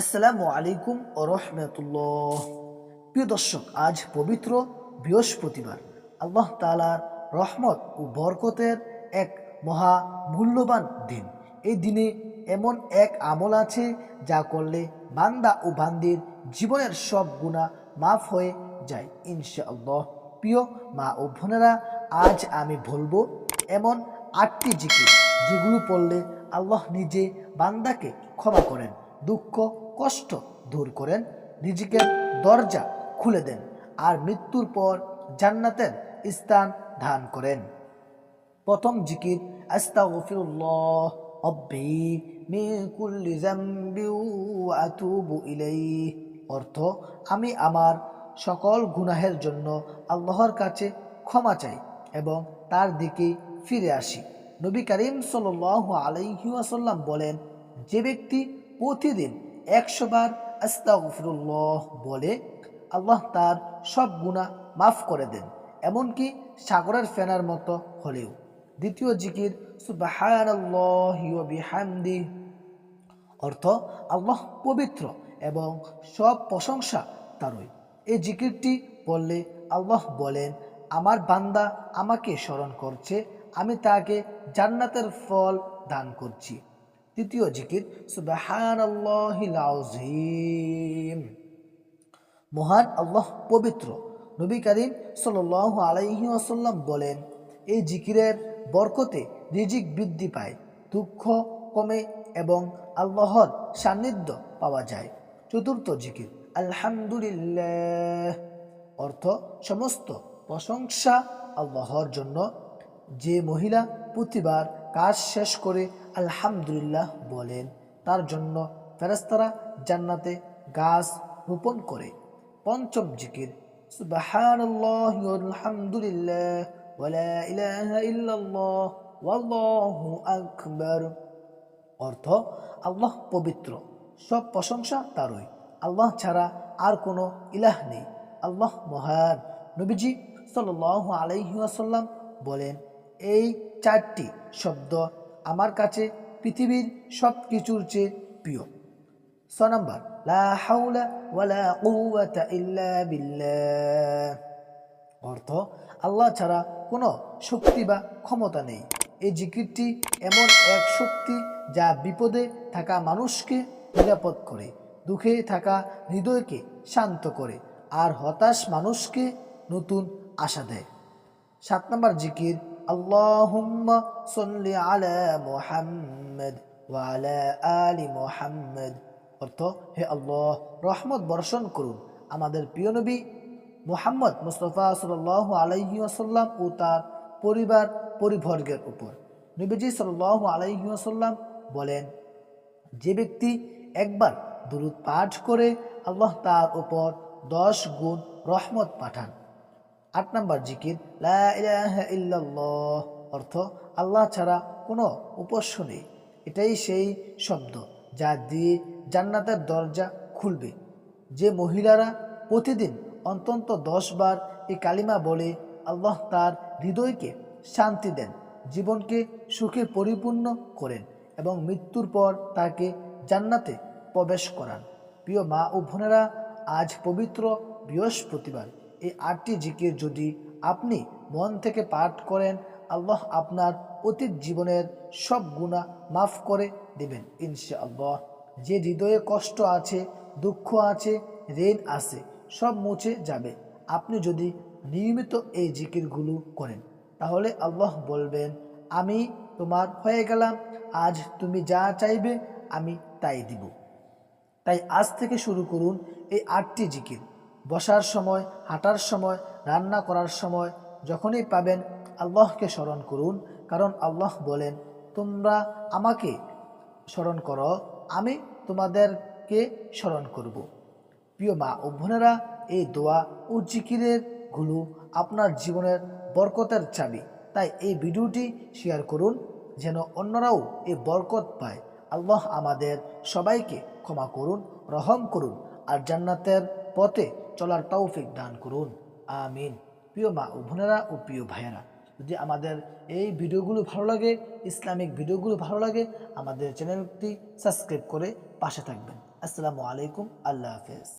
আসসালামু আলাইকুম ও রহমতুল্লাহ। প্রিয় দর্শক, আজ পবিত্র বৃহস্পতিবার। আল্লাহ তালার রহমত ও বরকতের এক মহা মূল্যবান দিন। এই দিনে এমন এক আমল আছে যা করলে বান্দা ও বান্দির জীবনের সব গুণা মাফ হয়ে যায়। ইনশাআল্লাহ। প্রিয় মা ও বোনেরা, আজ আমি বলব এমন আটটি জিকির যেগুলো পড়লে আল্লাহ নিজে বান্দাকে ক্ষমা করেন। দুঃখ কষ্ট দূর করেন রিজিকের দরজা খুলে দেন আর মৃত্যুর পর জান্নাতের স্থান দান করেন। প্রথম জিকির অর্থ, আমি আমার সকল গুনাহের জন্য আল্লাহর কাছে ক্ষমা চাই এবং তার দিকে ফিরে আসি। নবী করিম সাল্লাল্লাহু আলাইহি ওয়াসাল্লাম বলেন, যে ব্যক্তি প্রতিদিন একশো বার আস্তাগফিরুল্লাহ বলে আল্লাহ তার সব গুণা মাফ করে দেন, এমনকি সাগরের ফেনার মতো হলেও। দ্বিতীয় জিকির বিহামদি, অর্থ আল্লাহ পবিত্র এবং সব প্রশংসা তারই। এই জিকিরটি বললে আল্লাহ বলেন, আমার বান্দা আমাকে স্মরণ করছে, আমি তাকে জান্নাতের ফল দান করছি। তৃতীয় জিকির আযীম। মহান আল্লাহ পবিত্র। নবী করিম সাল আলাইহি আসাল্লাম বলেন, এই জিকিরের বরকতে রিজিক বৃদ্ধি পায়, দুঃখ কমে এবং আল্লাহর সান্নিধ্য পাওয়া যায়। চতুর্থ জিকির, আলহামদুলিল্লাহ, অর্থ সমস্ত প্রশংসা আল্লাহর জন্য। যে মহিলা প্রতিবার কাজ শেষ করে আলহামদুলিল্লাহ বলেন, তার জন্য ফেরাস্তারা জান্নাতে গাছ রোপণ করে। পঞ্চম জিকির আকবার। অর্থ, আল্লাহ পবিত্র, সব প্রশংসা তারই। আল্লাহ ছাড়া আর কোনো ইলাহ নেই। আল্লাহ মহান। নবীজি সাল আলাইহি আসাল্লাম বলেন, এই চারটি শব্দ আমার কাছে পৃথিবীর সব কিছুর চেয়ে প্রিয়। ছ নম্বর অর্থ, আল্লাহ ছাড়া কোনো শক্তি বা ক্ষমতা নেই। এই জিকিরটি এমন এক শক্তি যা বিপদে থাকা মানুষকে নিরাপদ করে, দুঃখে থাকা হৃদয়কে শান্ত করে, আর হতাশ মানুষকে নতুন আশা দেয়। সাত নম্বর জিকির সল্লি আলা মুহাম্মদ ওয়া আলা আলি মুহাম্মদ অর্থ, হে আল্লাহ, রহমত বর্ষণ করুন। আমাদের প্রিয় নবী মুহাম্মদ মুস্তফা সাল আলাইহি আসাল্লাম ও তার পরিবার পরিবর্গের উপর। নবীজি সাল আলাইহি আসাল্লাম বলেন, যে ব্যক্তি একবার দুরুদ পাঠ করে আল্লাহ তার উপর দশ গুণ রহমত পাঠান আট নম্বর জিকির অর্থ আল্লাহ ছাড়া কোনো উপাস্য নেই। এটাই সেই শব্দ যা দিয়ে জান্নাতের দরজা খুলবে। যে মহিলারা প্রতিদিন অন্তত দশ বার এই কালিমা বলে, আল্লাহ তার হৃদয়কে শান্তি দেন, জীবনকে সুখে পরিপূর্ণ করেন এবং মৃত্যুর পর তাকে জান্নাতে প্রবেশ করান। প্রিয় মা ও বোনেরা, আজ পবিত্র বৃহস্পতিবার। এই আটটি জিকির যদি আপনি মন থেকে পাঠ করেন, আল্লাহ আপনার অতীত জীবনের সব গুণা মাফ করে দেবেন ইনশাআল্লাহ। যে হৃদয়ে কষ্ট আছে, দুঃখ আছে, ঋণ আছে, সব মুছে যাবে। আপনি যদি নিয়মিত এই জিকিরগুলো করেন, তাহলে আল্লাহ বলবেন, আমি তোমার হয়ে গেলাম, আজ তুমি যা চাইবে আমি তাই দিব। তাই আজ থেকে শুরু করুন এই আটটি জিকির। বসার সময়, হাঁটার সময়, রান্না করার সময় যখনই পাবেন, আল্লাহকে স্মরণ করুন। কারণ আল্লাহ বলেন, তোমরা আমাকে স্মরণ করো, আমি তোমাদেরকে স্মরণ করব। প্রিয় মা ও বোনেরা, এই দোয়া ও জিকিরেরগুলো আপনার জীবনের বরকতের চাবি। তাই এই ভিডিওটি শেয়ার করুন, যেন অন্যরাও এই বরকত পায়। আল্লাহ আমাদের সবাইকে ক্ষমা করুন, রহম করুন, আর জান্নাতের পথে চলার তৌফিক দান করুন। আমিন। প্রিয় মা ও বোনেরা ও প্রিয় ভাইয়েরা, যদি আমাদের এই ভিডিওগুলো ভালো লাগে, ইসলামিক ভিডিওগুলো ভালো লাগে, আমাদের চ্যানেলটি সাবস্ক্রাইব করে পাশে থাকবেন। আসসালামু আলাইকুম। আল্লাহ হাফেজ।